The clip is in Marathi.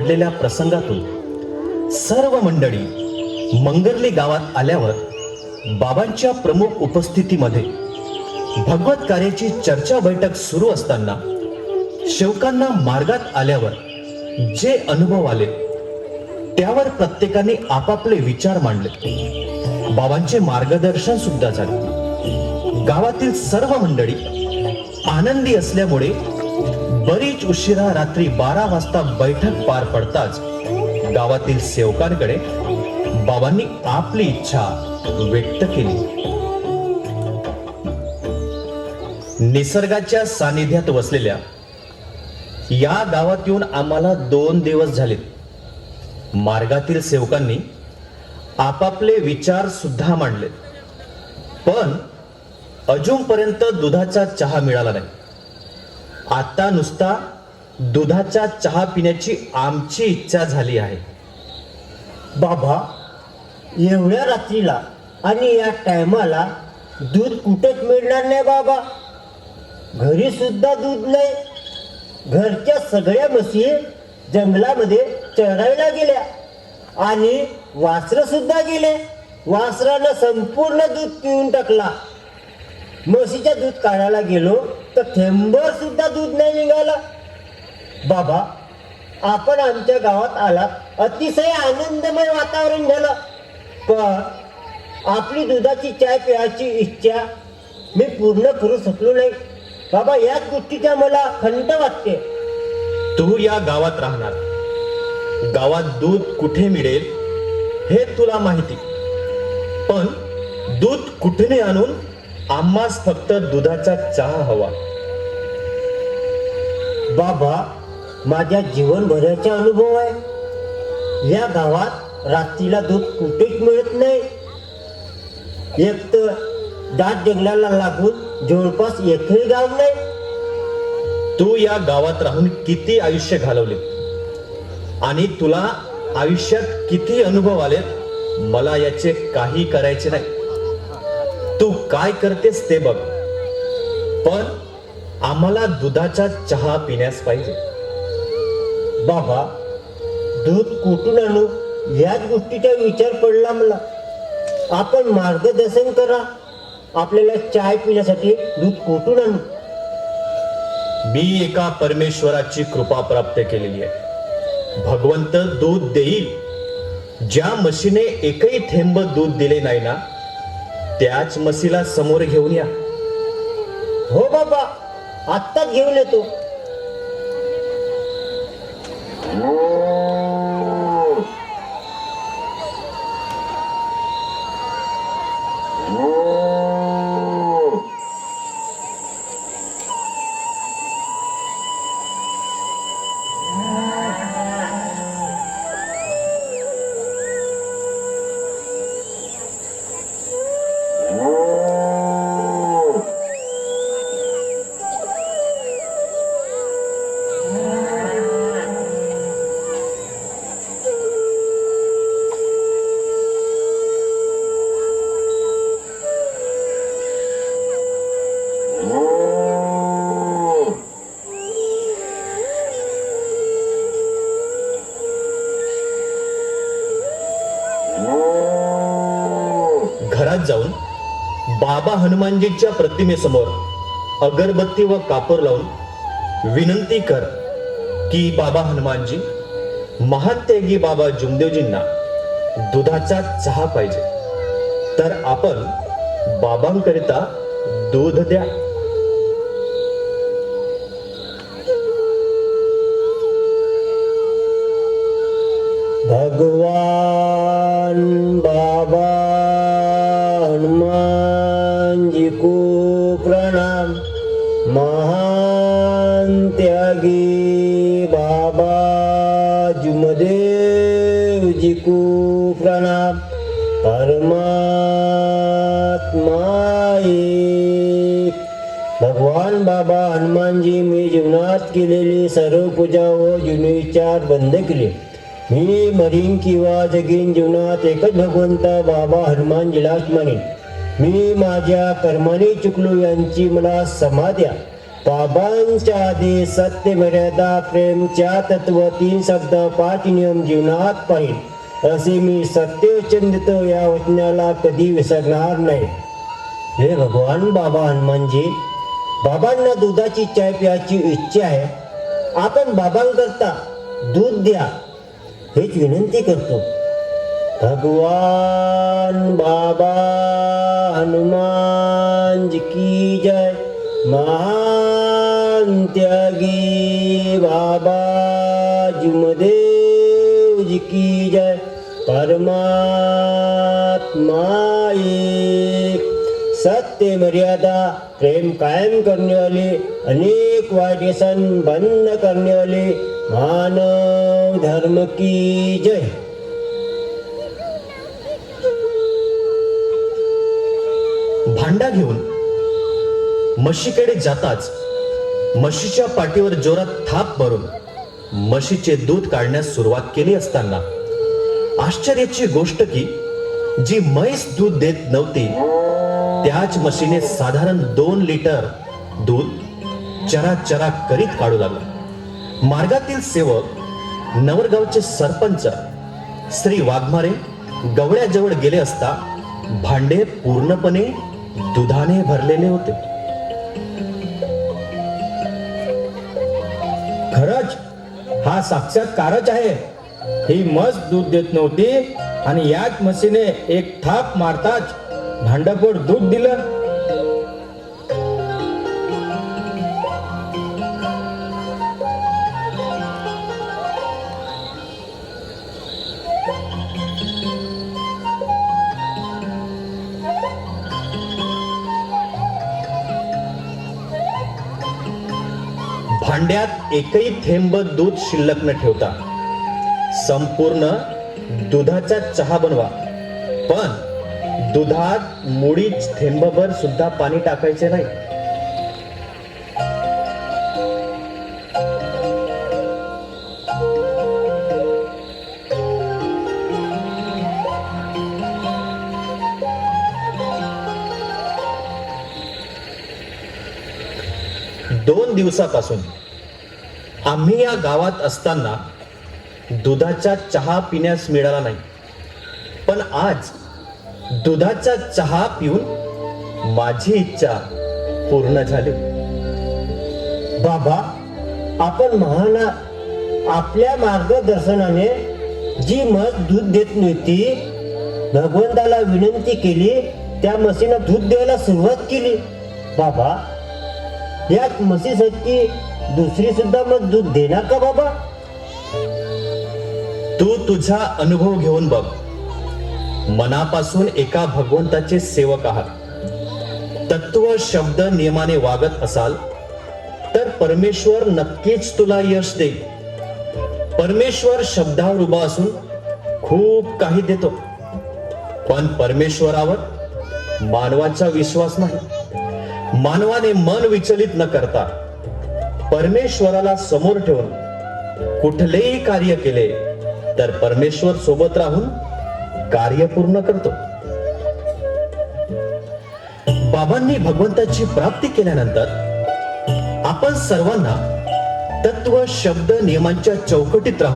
घडलेल्या प्रसंगातून सर्व मंडळी मंगरली गावात आल्यावर बाबांच्या प्रमुख उपस्थितीमध्ये भगवत कार्याची चर्चा बैठक सुरू असताना शेवकांना मार्गात आल्यावर जे अनुभव आले त्यावर प्रत्येकाने आपापले विचार मांडले. बाबांचे मार्गदर्शन सुद्धा झाले. गावातील सर्व मंडळी आनंदी असल्यामुळे बरीच उशिरा रात्री बारा वाजता बैठक पार पडताच गावातील सेवकांकडे बाबांनी आपली इच्छा व्यक्त केली. निसर्गाच्या सानिध्यात वसलेल्या या गावात येऊन आम्हाला दोन दिवस झालेत. मार्गातील सेवकांनी आपापले विचार सुद्धा मांडले पण अजूनपर्यंत दुधाचा चहा मिळाला नाही. आता नुसता दुधाचा चहा पिण्याची आमची इच्छा झाली आहे. बाबा एवढ्या रात्रीला आणि या टायमाला दूध कुठेच मिळणार नाही बाबा. घरी सुद्धा दूध नाही. घरच्या सगळ्या म्हशी जंगलामध्ये चरायला गेल्या. आणि वासरं सुद्धा गेले. वासरानं संपूर्ण दूध पिऊन टाकला. म्हशीच्या दूध काढायला गेलो. तर थेंबर सुद्धा दूध नाही निघाला. बाबा आपण आमच्या गावात आलात अतिशय आनंदमय वातावरण झालं. पण आपली दुधाची चाय प्यायची इच्छा मी पूर्ण करू शकलो नाही. बाबा याच गोष्टीचा मला खंत वाटते. तू या गावात राहणार. गावात दूध कुठे मिळेल हे तुला माहिती. पण दूध कुठे आणून आम्हास फक्त दुधाचा चहा हवा. बाबा माझ्या जीवनभराचा अनुभव आहे. या गावात रात्रीला दूध कुठेच मिळत नाही. एक तर दाट जंगलाला लागून जवळपास एकही गाव नाही. तू या गावात राहून किती आयुष्य घालवले? आणि तुला आयुष्यात किती अनुभव आलेत? मला याचे काही करायचे नाही. तू काय करतेस ते बघ. पण आम्हाला दुधाचा चहा पिण्यास पाहिजे. बाबा दूध कुठून आणू? याच गोष्टीचा विचार पडला मला. आपण मार्गदर्शन करा. आपल्याला चाय पिण्यासाठी दूध कुठून आणू? मी एका परमेश्वराची कृपा प्राप्त केलेली आहे. भगवंत दूध देईल. ज्या म्हशीने एकही थेंब दूध दिले नाही ना त्याच मसीला समोर घेऊन या. हो बाबा आत्ताच घेऊन येतो. घरात जाऊन बाबा हनुमानजीच्या प्रतिमेसमोर अगरबत्ती व कापूर लावून विनंती कर की बाबा हनुमानजी महात्यागी बाबा जुमदेवजींना दुधाचा चहा पाहिजे. तर आपण बाबांकरिता दूध द्या. भगवान हनुमान जी को प्रणाम। महान त्यागी बाबा जुमदेव जी को प्रणाम। परमात्मा भगवान बाबा हनुमानजी मी जीवनात केलेली सर्व पूजा व जुने विचार बंद केले. मी मरीन किंवा जगीन जीवनात एकच भगवंत बाबा हनुमानजीलाच म्हणेन. मी माझ्या कर्मणी चुकलो यांची मला समाध्या बाबांच्या आधी सत्य मर्यादा प्रेमच्या तत्व तीन शब्द पाच नियम जीवनात पाहिजे असे मी सत्यचंदित या वचनाला कधी विसरणार नाही. हे भगवान बाबा हनुमानजी बाबांना दुधाची चाय प्यायची इच्छा आहे. आपण बाबांकरता दूध द्या. हेच विनंती करतो. भगवान बाबा हनुमान जी की जय। महान त्यागी बाबा जुमदेव जी की जय। परमात्मा एक। सत्य मर्यादा प्रेम कायम करने वाले अनेक वाईट बंद करने वाले मानव धर्म की जय। घेऊन. म्हशीकडे जाताच म्हशीच्या पाठीवर जोरात थाप मारून म्हशीचे दूध काढण्यास सुरुवात केली असताना. आश्चर्याची गोष्ट की जी म्हैस दूध देत नव्हती त्याच म्हशीने साधारण दोन लिटर दूध चरा चरा करीत काढू लागला. मार्गातील सेवक नवरगावचे सरपंच श्री वाघमारे गवळ्याजवळ गेले असता भांडे पूर्णपणे दुधाने भरलेले होते. खरंच हा साक्षात कारच आहे. ही मस दूध देत नव्हती आणि याच म्हशीने एक थाप मारताच भांडपोर दूध दिलं. भांड्यात एकही थेंब दूध शिल्लक न ठेवता. संपूर्ण दुधाचा चहा बनवा. पण दुधात मुळीच थेंबभर सुद्धा पाणी टाकायचे नाही. दोन दिवसापासून आम्ही या गावात असताना दुधाचा चहा पिण्यास मिळाला नाही. पण आज दुधाचा चहा पिऊन माझी इच्छा पूर्ण झाली. बाबा आपण महान आपल्या मार्गदर्शनाने जी मत दूध देत नव्हती भगवंताला विनंती केली त्या म्हशीनं दूध द्यायला सुरुवात केली. बाबा या म्हशीसाठी दुसरी सुद्धा मग दूध देणार का बाबा? तू तुझा अनुभव घेऊन बघ. मनापासून एका भगवंताचे सेवक आहात. तत्व शब्द नियमाने वागत असाल तर परमेश्वर नक्कीच तुला यश देईल. परमेश्वर शब्दावर उभा असून खूप काही देतो. पण परमेश्वरावर मानवाचा विश्वास नाही. मानवाने मन विचलित न करता परमेश्वराला समोर ठेवून कुठलेही कार्य केले तर परमेश्वर सोबत राहून कार्य पूर्ण करतो. बाबांनी भगवंताची प्राप्ती केल्यानंतर आपण सर्वांना तत्व शब्द नियमांच्या चौकटीत राहू.